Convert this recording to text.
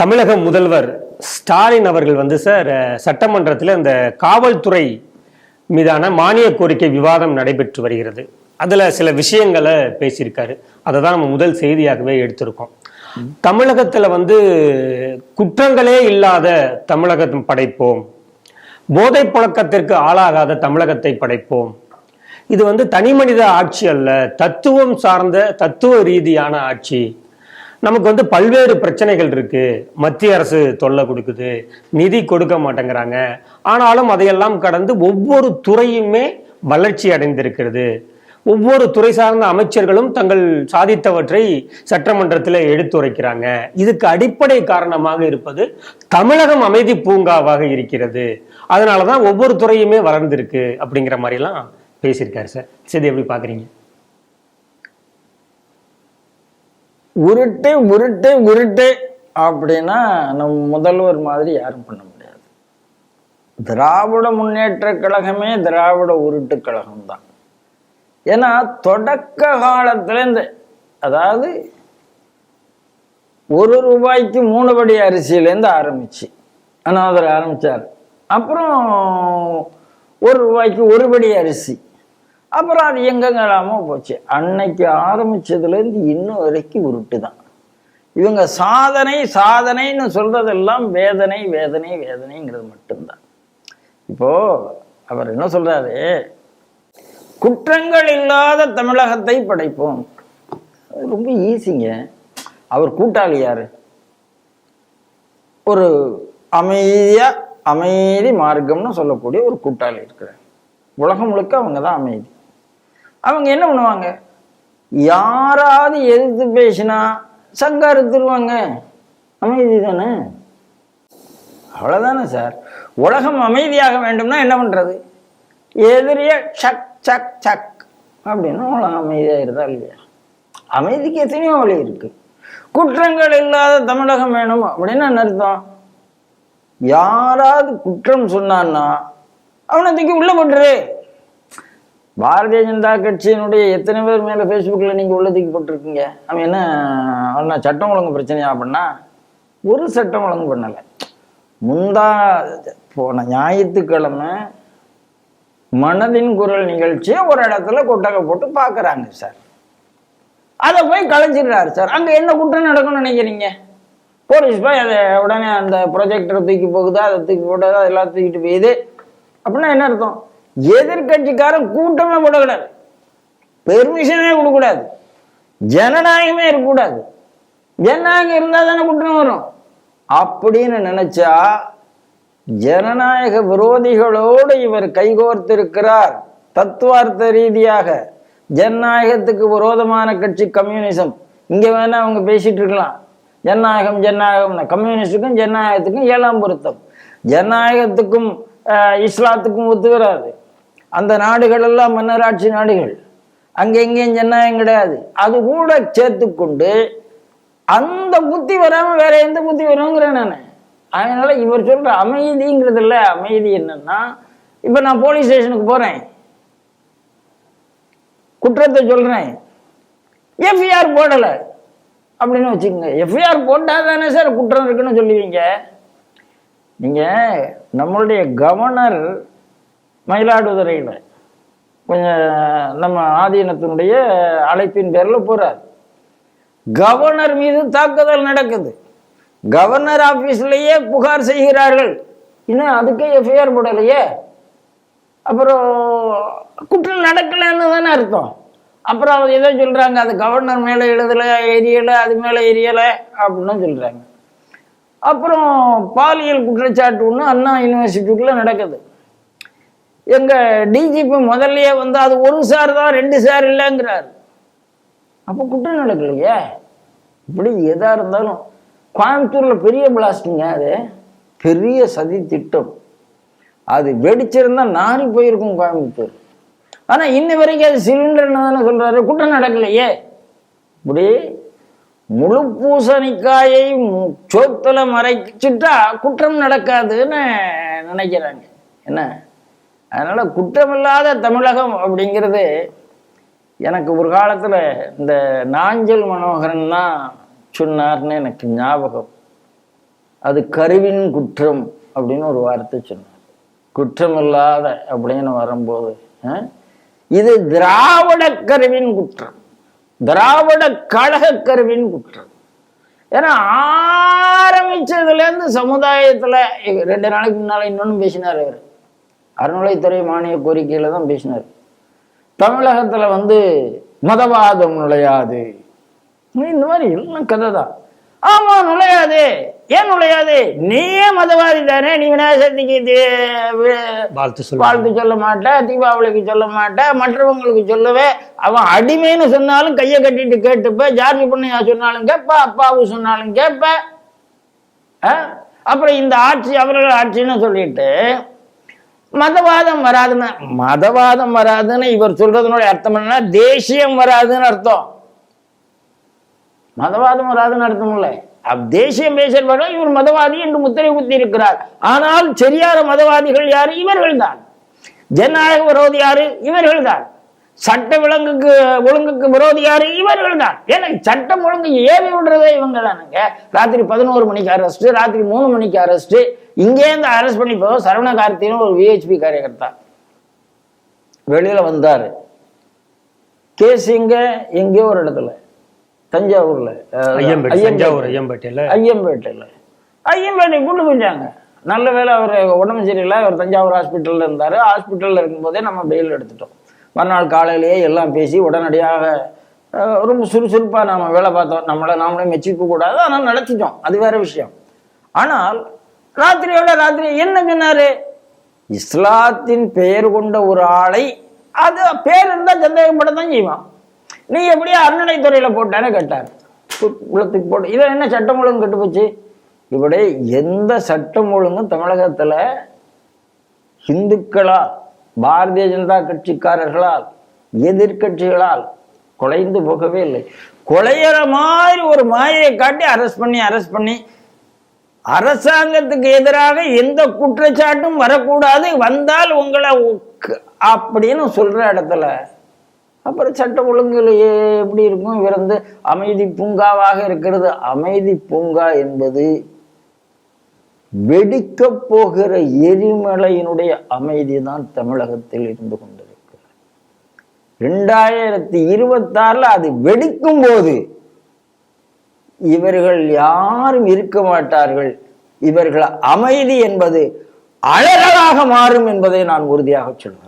தமிழக முதல்வர் ஸ்டாலின் அவர்கள் வந்து சார் சட்டமன்றத்தில் இந்த காவல்துறை மீதான மானிய கோரிக்கை விவாதம் நடைபெற்று வருகிறது. அதுல சில விஷயங்களை பேசியிருக்காரு. அதை தான் நம்ம முதல் செய்தியாகவே எடுத்திருக்கோம். தமிழகத்துல வந்து குற்றங்களே இல்லாத தமிழகம் படைப்போம். போதை புழக்கத்திற்கு ஆளாகாத தமிழகத்தை படைப்போம். இது வந்து தனி மனித ஆட்சி அல்ல தத்துவம் சார்ந்த தத்துவ ரீதியான ஆட்சி. நமக்கு வந்து பல்வேறு பிரச்சனைகள் இருக்கு. மத்திய அரசு தொல்லை கொடுக்குது. நிதி கொடுக்க மாட்டேங்கிறாங்க. ஆனாலும் அதையெல்லாம் கடந்து ஒவ்வொரு துறையுமே வளர்ச்சி அடைந்திருக்கிறது. ஒவ்வொரு துறை சார்ந்த அமைச்சர்களும் தங்கள் சாதித்தவற்றை சட்டமன்றத்தில் எடுத்துரைக்கிறாங்க. இதுக்கு அடிப்படை காரணமாக இருப்பது தமிழகம் அமைதி பூங்காவாக இருக்கிறது. அதனாலதான் ஒவ்வொரு துறையுமே வளர்ந்திருக்கு அப்படிங்கிற மாதிரிலாம் பேசியிருக்காரு சார். சரி எப்படி பார்க்குறீங்க உருட்டு உருட்டு உருட்டு அப்படின்னா நம் முதல்வர் மாதிரி யாரும் பண்ண முடியாது. திராவிட முன்னேற்ற கழகமே திராவிட உருட்டு கழகம் தான் ஏன்னா தொடக்க காலத்துல இந்த அதாவது ஒரு ரூபாய்க்கு மூணு படி அரிசியிலேருந்து ஆரம்பிச்சு. அனாதர் ஆரம்பித்தார் அப்புறம் ஒரு ரூபாய்க்கு ஒரு படி அரிசி. அப்புறம் அது எங்கெங்கெல்லாமோ போச்சு. அன்னைக்கு ஆரம்பிச்சதுலேருந்து இன்னும் வரைக்கும் உருட்டு தான் இவங்க சாதனை சாதனைன்னு சொல்றதெல்லாம் வேதனை வேதனை வேதனைங்கிறது மட்டும்தான். இப்போ அவர் என்ன சொல்றாரு? குற்றங்கள் இல்லாத தமிழகத்தை படைப்போம். ரொம்ப ஈஸிங்க. அவர் கூட்டாளி யாரு? ஒரு அமைதியா அமைதி மார்க்கம்னு சொல்லக்கூடிய ஒரு கூட்டாளி இருக்கிறார். உலகம் முழுக்க அவங்க தான் அமைதி. அவங்க என்ன பண்ணுவாங்க? யாராவது எதிர்த்து பேசினா சங்கா அறுத்துருவாங்க அமைதி தானே அவ்வளோதானே சார். உலகம் அமைதியாக வேண்டும்னா என்ன பண்ணுறது எதிரிய சக் சக் சக் அப்படின்னு உலகம் அமைதியாக இருந்தா இல்லையா? அமைதிக்கு எத்தனையோ வழி இருக்குது குற்றங்கள் இல்லாத தமிழகம் வேணும் அப்படின்னு என்ன அர்த்தம்? யாராவது குற்றம் சொன்னான்னா அவனை தூக்கி உள்ள போட்டுரு. பாரதிய ஜனதா கட்சியினுடைய எத்தனை பேர் மேலே ஃபேஸ்புக்கில் நீங்கள் உள்ள தூக்கி போட்டிருக்கீங்க? அவன் என்ன அவன் சட்டம் ஒழுங்கு பிரச்சனையா அப்படின்னா ஒரு சட்டம் ஒழுங்கு பண்ணலை. முந்தா போன ஞாயிற்றுக்கிழமை மனதின் குரல் நிகழ்ச்சியை ஒரு இடத்துல கொட்டகை போட்டு பார்க்குறாங்க சார். அதை போய் கலைஞ்சிடுறாரு சார். அங்கே என்ன குற்றம் நடக்கும்னு நினைக்கிறீங்க? போலீஸ் போய் அதை உடனே அந்த ப்ரொஜெக்டரை தூக்கி போகுதா அதை தூக்கி போட்டதா எல்லாம் தூக்கிட்டு போயிது. அப்படின்னா என்ன அர்த்தம்? எதிர்கட்சிக்காரன் கூட்டமே போடக்கூடாது. பெர்மிஷனே கொடுக்கூடாது ஜனநாயகமே இருக்கக்கூடாது. ஜனநாயகம் இருந்தால் தானே குற்றம் வரும். அப்படின்னு நினைச்சா ஜனநாயக விரோதிகளோடு இவர் கைகோர்த்திருக்கிறார். தத்துவார்த்த ரீதியாக. ஜனநாயகத்துக்கு விரோதமான கட்சி கம்யூனிசம். இங்கே வேணா அவங்க பேசிட்டு இருக்கலாம். ஜனநாயகம் ஜனநாயகம் கம்யூனிஸ்டுக்கும் ஜனநாயகத்துக்கும் ஏழாம் பொருத்தம். ஜனநாயகத்துக்கும் இஸ்லாத்துக்கும் ஒத்து வராது அந்த நாடுகள் எல்லாம் மன்னராட்சி நாடுகள். அங்க எங்கேயும் ஜனநாயகம் கிடையாது. அது கூட சேர்த்துக்கொண்டு அந்த புத்தி வராம வேற எந்த புத்தி வருங்கிறேன் நான். அதனால இவர் சொல்ற அமைதிங்கிறது இல்ல அமைதி என்னன்னா இப்போ நான் போலீஸ் ஸ்டேஷனுக்கு போறேன். குற்றத்தை சொல்றேன். எஃப்ஐஆர் போடலை. அப்படின்னு வச்சுக்கோங்க. எஃப்ஐஆர் போட்டா தானே சார் குற்றம் இருக்குன்னு சொல்லுவீங்க. நீங்க நம்மளுடைய கவர்னர் மயிலாடுதுறையில். கொஞ்சம் நம்ம ஆதீனத்தினுடைய அழைப்பின் பேரில் போகிறார் கவர்னர் மீது தாக்குதல் நடக்குது. கவர்னர் ஆஃபீஸ்லேயே புகார் செய்கிறார்கள். இன்னும் அதுக்கே எஃப்ஐஆர் போடலையே. அப்புறம் குற்றம் நடக்கலைன்னு தானே அர்த்தம். அப்புறம் அவர் ஏதோ சொல்கிறாங்க அது கவர்னர் மேலே எழுதலை எரியலை அது மேலே எரியலை அப்படின்னு சொல்கிறாங்க அப்புறம் பாலியல் குற்றச்சாட்டு ஒன்று அண்ணா யூனிவர்சிட்டிக்குள்ளே நடக்குது. எங்க டிஜிபி முதல்லயே வந்து அது ஒரு சார் தான் ரெண்டு சார் இல்லைங்கிறார். அப்போ குற்றம் நடக்கலையே? இப்படி எதா இருந்தாலும் கோயம்புத்தூர்ல பெரிய பிளாஸ்டிங்க அது? பெரிய சதி திட்டம். அது வெடிச்சிருந்தா நாரி போயிருக்கும் கோயம்புத்தூர். ஆனா இன்ன வரைக்கும் அது சிலிண்டர் தானே சொல்றாரு? குற்றம் நடக்கலையே. இப்படி முழு பூசணிக்காயை சோத்துல மறைச்சிட்டா குற்றம் நடக்காதுன்னு நினைக்கிறாங்க. என்ன? அதனால் குற்றமில்லாத தமிழகம் அப்படிங்கிறது எனக்கு ஒரு காலத்தில் இந்த நாஞ்சல் மனோகரன் தான் சொன்னார்னு எனக்கு ஞாபகம். அது கருவின் குற்றம் அப்படின்னு ஒரு வார்த்தை சொன்னார். குற்றமில்லாத அப்படின்னு வரும்போது ஆ, இது திராவிட கருவின் குற்றம். திராவிட கழக கருவின் குற்றம். ஏன்னா ஆரம்பிச்சதுலேருந்து சமுதாயத்தில் ரெண்டு நாளைக்கு முன்னால் இன்னொன்னு பேசினார் அவர். அறநிலைத்துறை மானிய கோரிக்கையில தான் பேசினார். தமிழகத்துல வந்து மதவாதம் நுழையாது. இந்த மாதிரி எல்லாம் கதை தான். ஆமா நுழையாது. ஏன் நுழையாது? நீயே மதவாதி தானே. நீ விநாயகர் சதுர்த்திக்கு வாழ்த்து சொல்ல மாட்ட தீபாவளிக்கு சொல்ல மாட்ட மற்றவங்களுக்கு சொல்லவே. அவன் அடிமைன்னு சொன்னாலும் கையை கட்டிட்டு கேட்டுப்ப. ஜார்ஜி பொண்ணையா சொன்னாலும் கேட்ப அப்பாவு சொன்னாலும் கேட்ப? அப்புறம் இந்த ஆட்சி அவர்கள் ஆட்சின்னு சொல்லிட்டு மதவாதம் வராதுன்னு. மதவாதம் வராதுன்னு இவர் சொல்றதுனுடைய அர்த்தம் என்னன்னா தேசியம் வராதுன்னு அர்த்தம். மதவாதம் வராதுன்னு அர்த்தம் இல்லை. தேசியம் பேசுறவர்கள் இவர் மதவாதி என்று முத்திரை குத்தி இருக்கிறார் ஆனால் சரியான மதவாதிகள் யாரு? இவர்கள் தான் ஜனநாயக விரோதி யாரு? இவர்கள் தான் சட்ட விலங்குக்கு ஒழுங்குக்கு விரோதி யாரு? இவர்கள் தான் ஏன்னா சட்டம் ஒழுங்கு ஏவி விடுறதே இவங்க தானுங்க ராத்திரி பதினோரு மணிக்கு அரெஸ்ட் ராத்திரி மூணு மணிக்கு அரெஸ்ட் இங்கேருந்து அரெஸ்ட் பண்ணி போக சரவண கார்த்தின்னு ஒரு விஹெச்பி காரியகர்த்தா. வெளியில வந்தாரு. கேஸ் எங்க எங்கேயோ ஒரு இடத்துல. தஞ்சாவூர்ல. ஐயம்பேட்டை ஐயம்பேட்டையில. ஐயம்பேட்டையில். ஐயம்பேட்டை கொண்டு போயிட்டாங்க நல்ல வேளை அவர் உடம்பு சரியில்லை அவர் தஞ்சாவூர் ஹாஸ்பிட்டலில் இருந்தார். ஹாஸ்பிட்டலில் இருக்கும்போதே நம்ம பெயில் எடுத்துட்டோம். மறுநாள் காலையிலேயே எல்லாம் பேசி உடனடியாக ரொம்ப சுறுசுறுப்பாக நாம வேலை பார்த்தோம். நம்மளை நாமளே மெச்சிக்க கூடாது. ஆனால் நடத்திட்டோம் அது வேற விஷயம். ஆனால் ராத்திரியோட ராத்திரி என்ன சொன்னாரு? இஸ்லாத்தின் பெயர் கொண்ட ஒரு ஆளை அது பேர் இருந்தால் சந்தேகப்பட தான் செய்வான். நீ எப்படியா அறநிலைத்துறையில் போட்டானே கேட்டார். உள்ளத்துக்கு போட்டு இதில் என்ன சட்டம் ஒழுங்கு கெட்டு போச்சு? இப்படி எந்த சட்டம் ஒழுங்கும் தமிழகத்துல இந்துக்களால் பாரதிய ஜனதா கட்சிக்காரர்களால் எதிர்க்கட்சிகளால் குலைந்து போகவே இல்லை. கொலையிற மாதிரி ஒரு மாயை காட்டி அரெஸ்ட் பண்ணி அரெஸ்ட் பண்ணி அரசாங்கத்துக்கு எதிராக எந்த குற்றச்சாட்டும் வரக்கூடாது வந்தால் உங்களை அப்படின்னு சொல்கிற இடத்துல அப்புறம் சட்ட ஒழுங்குல எப்படி இருக்கும்? இவர் அமைதி பூங்காவாக இருக்கிறது. அமைதி பூங்கா என்பது வெடிக்க போகிற எரிமலையினுடைய அமைதி தான் தமிழகத்தில் இருந்து கொண்டிருக்கிறது. ரெண்டாயிரத்தி இருபத்தாறுல அது வெடிக்கும் போது இவர்கள் யாரும் இருக்க மாட்டார்கள். இவர்கள் அமைதி என்பது அழகலாக மாறும் என்பதை நான் உறுதியாக சொல்வேன்.